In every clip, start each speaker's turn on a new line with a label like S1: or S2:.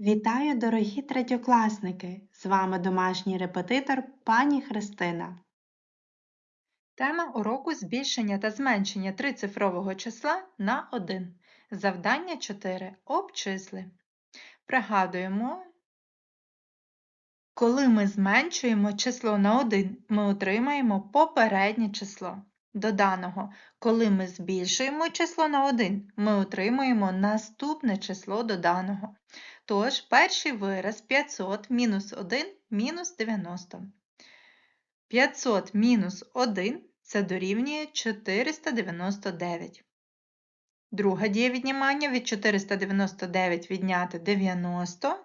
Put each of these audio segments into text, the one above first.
S1: Вітаю, дорогі третьокласники! З вами домашній репетитор пані Христина.
S2: Тема уроку збільшення та зменшення трицифрового числа на 1. Завдання 4. Обчисли. Пригадуємо, коли ми зменшуємо число на 1, ми отримаємо попереднє число. До даного, коли ми збільшуємо число на 1, ми отримуємо наступне число до даного. Тож, перший вираз 500 мінус 1 мінус 90. 500 мінус 1 це дорівнює 499. Друга дія віднімання від 499 відняти 90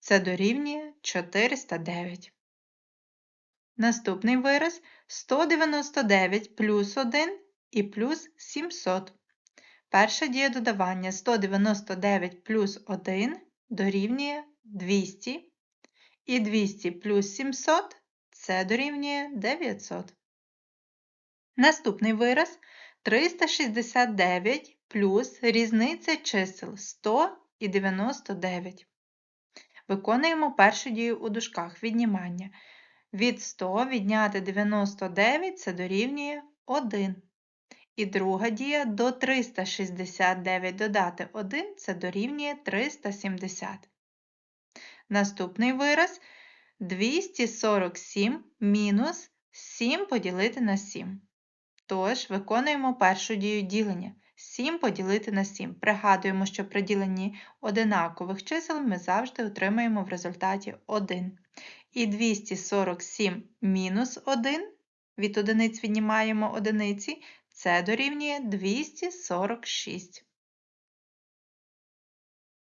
S2: це дорівнює 409. Наступний вираз 199 плюс 1 і плюс 700. Перша дія додавання 199 плюс 1 дорівнює 200. І 200 плюс 700 це дорівнює 900. Наступний вираз 369 плюс різниця чисел 100 і 99. Виконуємо першу дію у дужках віднімання. Від 100 відняти 99 це дорівнює 1. І друга дія до 369 додати 1 це дорівнює 370. Наступний вираз 247 мінус 7 поділити на 7. Тож, виконуємо першу дію ділення. 7 поділити на 7. Пригадуємо, що при діленні одинакових чисел ми завжди отримаємо в результаті 1. І 247 мінус 1, від одиниць віднімаємо одиниці, це дорівнює 246.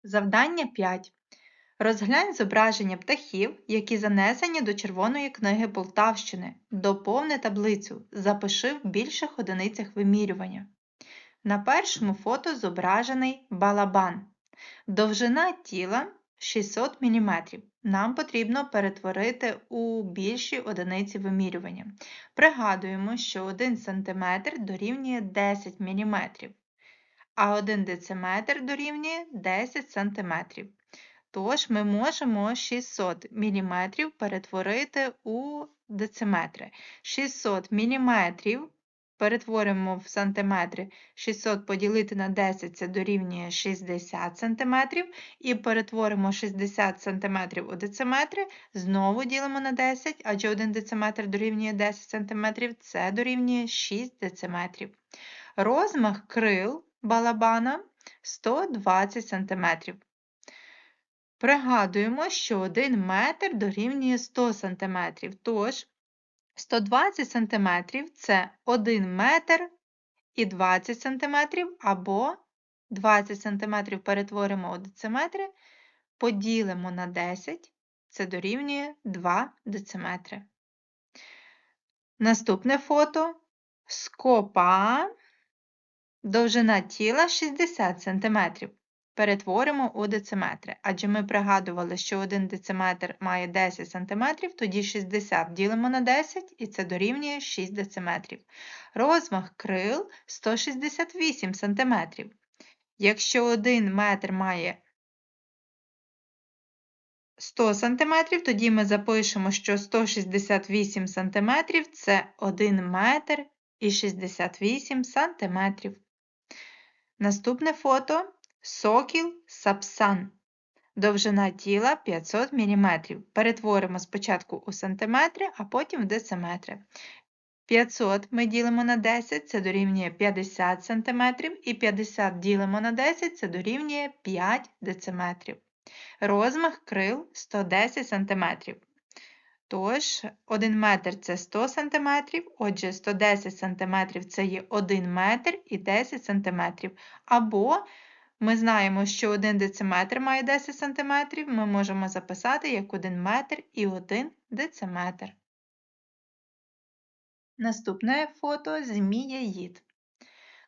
S2: Завдання 5. Розглянь зображення птахів, які занесені до Червоної книги Полтавщини. Доповни таблицю. Запиши в більших одиницях вимірювання. На першому фото зображений балабан. Довжина тіла 600 мм. Нам потрібно перетворити у більші одиниці вимірювання. Пригадуємо, що 1 см дорівнює 10 мм, а 1 дециметр дорівнює 10 см. Тож ми можемо 600 мм перетворити у дециметри. 600 мм перетворимо в сантиметри. 600 поділити на 10 це дорівнює 60 см. І перетворимо 60 см у дециметри, знову ділимо на 10, адже 1 дециметр дорівнює 10 см, це дорівнює 6 дециметрів. Розмах крил балабана 120 см. Пригадуємо, що 1 метр дорівнює 100 см, тож 120 см це 1 метр і 20 см, або 20 см перетворимо у дециметри, поділимо на 10, це дорівнює 2 дециметри. Наступне фото скопа, довжина тіла 60 см перетворимо у дециметри. Адже ми пригадували, що 1 дециметр має 10 см, тоді 60 ділимо на 10 і це дорівнює 6 дециметрів. Розмах крил 168 см. Якщо 1 метр має 100 см, тоді ми запишемо, що 168 см це 1 метр і 68 см. Наступне фото Сокіл сапсан. Довжина тіла 500 мм. Перетворимо спочатку у сантиметри, а потім в дециметри. 500 ми ділимо на 10, це дорівнює 50 см, і 50 ділимо на 10, це дорівнює 5 дециметрів. Розмах крил 110 см. Тож, 1 метр це 100 см, отже, 110 см це є 1 метр і 10 см. Або ми знаємо, що 1 дециметр має 10 см, ми можемо записати як 1 метр і 1 дециметр. Наступне фото змієїд.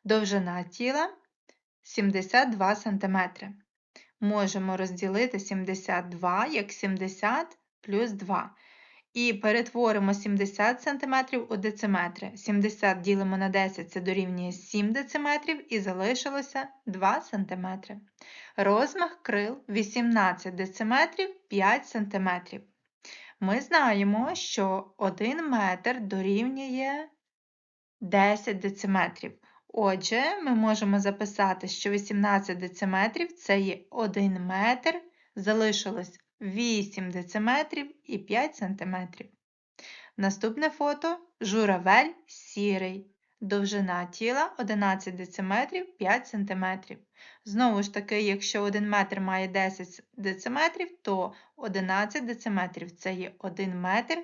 S2: Довжина тіла 72 см. Можемо розділити 72 як 70 плюс 2. І перетворимо 70 см у дециметри. 70 ділимо на 10 це дорівнює 7 дециметрів і залишилося 2 см. Розмах крил 18 дециметрів 5 см. Ми знаємо, що 1 метр дорівнює 10 дециметрів. Отже, ми можемо записати, що 18 дециметрів це є 1 метр, залишилось 8 дециметрів і 5 сантиметрів. Наступне фото журавель сірий. Довжина тіла 11 дециметрів 5 сантиметрів. Знову ж таки, якщо 1 метр має 10 дециметрів, то 11 дециметрів це є 1 метр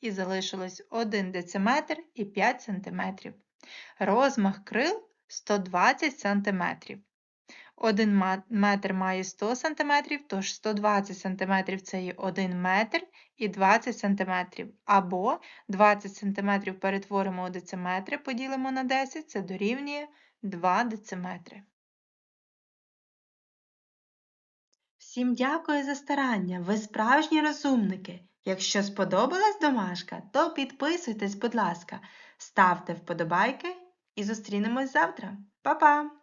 S2: і залишилось 1 дециметр і 5 сантиметрів. Розмах крил 120 сантиметрів. 1 метр має 100 сантиметрів, тож 120 сантиметрів це є 1 метр і 20 сантиметрів. Або 20 сантиметрів перетворимо у дециметри, поділимо на 10, це дорівнює 2 дециметри.
S1: Всім дякую за старання. Ви справжні розумники. Якщо сподобалась домашка, то підписуйтесь, будь ласка, ставте вподобайки і зустрінемось завтра. Па-па!